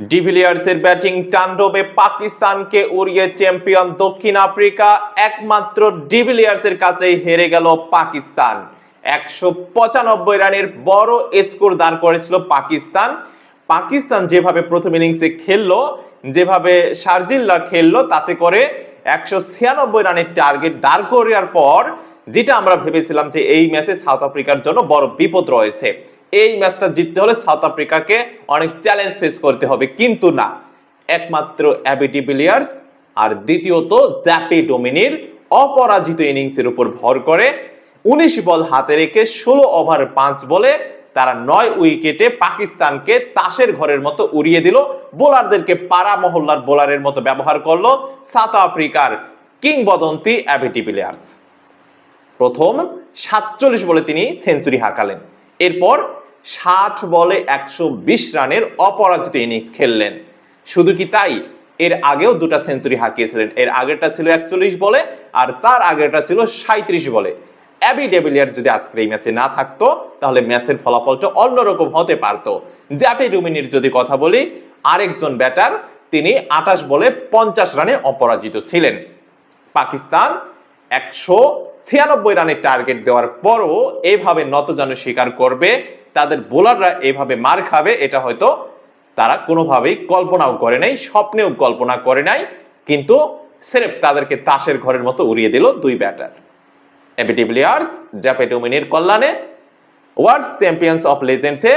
ডিভিলিয়ার্সের batting তাণ্ডবে পাকিস্তানকে উড়িয়ে চ্যাম্পিয়ন দক্ষিণ আফ্রিকা, একমাত্র ডিভিলিয়ার্সের কাছেই হেরে গেল পাকিস্তান। একশো পঁচানব্বই রানের বড় স্কোর দান করেছিল পাকিস্তান। পাকিস্তান যেভাবে প্রথম ইনিংসে খেললো, যেভাবে শারজিল্লা খেললো, তাতে করে একশো ছিয়ানব্বই রানের টার্গেট দাঁড় করার পর, যেটা আমরা ভেবেছিলাম যে এই ম্যাচে সাউথ আফ্রিকার জন্য বড় বিপদ রয়েছে। এই ম্যাচটা জিততে হলে সাউথ আফ্রিকাকে অনেক চ্যালেঞ্জ ফেস করতে হবে, কিন্তু না। একমাত্র অ্যাবিটি বিলিয়ার্স আর দ্বিতীয়ত জ্যাপি ডোমিনির অপরাজিত ইনিংসের উপর ভর করে। উনিশ বল হাতে রেখে ষোলো ওভার পাঁচ বলে তারা নয় উইকেটে পাকিস্তানকে তাসের ঘরের মতো উড়িয়ে দিল। বোলারদেরকে পাড়া মহল্লার বোলারের মতো ব্যবহার করল সাউথ আফ্রিকার কিংবদন্তি অ্যাবিটি প্লেয়ার্স প্রথম সাতচল্লিশ বলে তিনি সেঞ্চুরি হাঁকালেন। এরপর ষাট বলে একশো বিশ রানের অপরাজিত ইনিংস খেললেন। শুধু কি তাই? এর আগেও দুটা সেঞ্চুরি হাঁকিয়েছিলেন। এর আগেরটা ছিল একচল্লিশ বলে আর তার আগেরটা ছিল সাঁত্রিশ বলে। অ্যাবি ডেভিলিয়ার যদি আজকের এই ম্যাচে না থাকতো, তাহলে ম্যাচের ফলাফলটা অন্যরকম হতে পারতো। জ্যাপি ডুমিনির যদি কথা বলি, আরেকজন ব্যাটার, তিনি আঠাশ বলে পঞ্চাশ রানে অপরাজিত ছিলেন। পাকিস্তান একশো ছিয়ানব্বই রানের টার্গেট দেওয়ার পরও এইভাবে নতজানু স্বীকার করবে তাদের বোলাররা এভাবে মার খাবে, এটা হয়তো তারা কোনোভাবেই কল্পনাও করে নাই, স্বপ্নেও কল্পনা করে নাই, কিন্তু সেরেফ তাদেরকে তাসের ঘরের মতো উড়িয়ে দিল দুই ব্যাটার। এবিটি প্লেয়ার্স জ্যাপে ডোমিনির কল্যাণে ওয়ার্ল্ড চ্যাম্পিয়ন্স অফ লেজেন্ডসে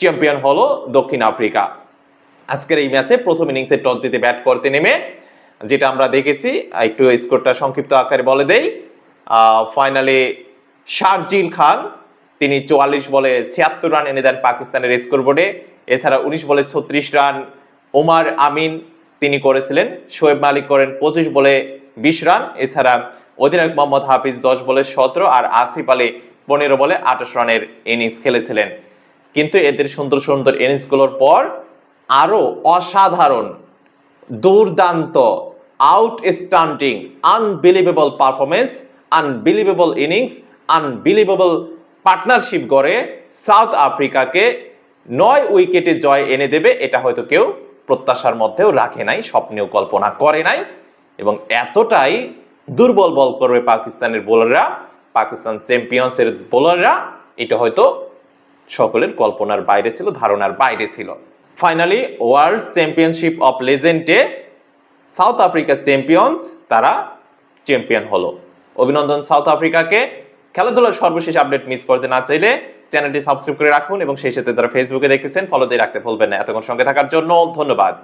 চ্যাম্পিয়ন হলো দক্ষিণ আফ্রিকা। আজকের এই ম্যাচে প্রথম ইনিংসে টস জিতে ব্যাট করতে নেমে, যেটা আমরা দেখেছি, একটু স্কোরটা সংক্ষিপ্ত আকারে বলে দেই ফাইনালে শারজিল খান তিনি চুয়াল্লিশ বলে ছিয়াত্তর রান এনে দেন পাকিস্তানের স্কোর বোর্ডে। এছাড়া উনিশ বলে ছত্রিশ রান ওমার আমিন তিনি করেছিলেন। শোয়েব মালিক করেন পঁচিশ বলে বিশ রান। এছাড়া অধিনায়ক মোহাম্মদ হাফিজ দশ বলে সতেরো আর আসিফ আলী পনেরো বলে আঠাশ রানের ইনিংস খেলেছিলেন। কিন্তু এদের সুন্দর সুন্দর ইনিংসগুলোর পর আরও অসাধারণ, দুর্দান্ত outstanding unbelievable performance unbelievable innings unbelievable partnership গড়ে সাউথ আফ্রিকাকে নয় উইকেটে জয় এনে দেবে, এটা হয়তো কেউ প্রত্যাশার মধ্যেও রাখে নাই, স্বপ্নেও কল্পনা করে নাই। এবং এতটাই দুর্বল বল করবে পাকিস্তানের বোলাররা, পাকিস্তান চ্যাম্পিয়ন্সের বোলাররা, এটা হয়তো সকলের কল্পনার বাইরে ছিল, ধারণার বাইরে ছিল। ফাইনালি ওয়ার্ল্ড চ্যাম্পিয়নশিপ অফ লেজেন্ডে সাউথ আফ্রিকা চ্যাম্পিয়ন্স তারা চ্যাম্পিয়ন হলো। অভিনন্দন সাউথ আফ্রিকাকে। খেলাধুলার সর্বশেষ আপডেট মিস করতে না চাইলে চ্যানেলটি সাবস্ক্রাইব করে রাখুন এবং সেই সাথে যারা ফেসবুকে দেখতেছেন ফলো দিয়ে রাখতে ভুলবেন না। এতক্ষণ সঙ্গে থাকার জন্য ধন্যবাদ।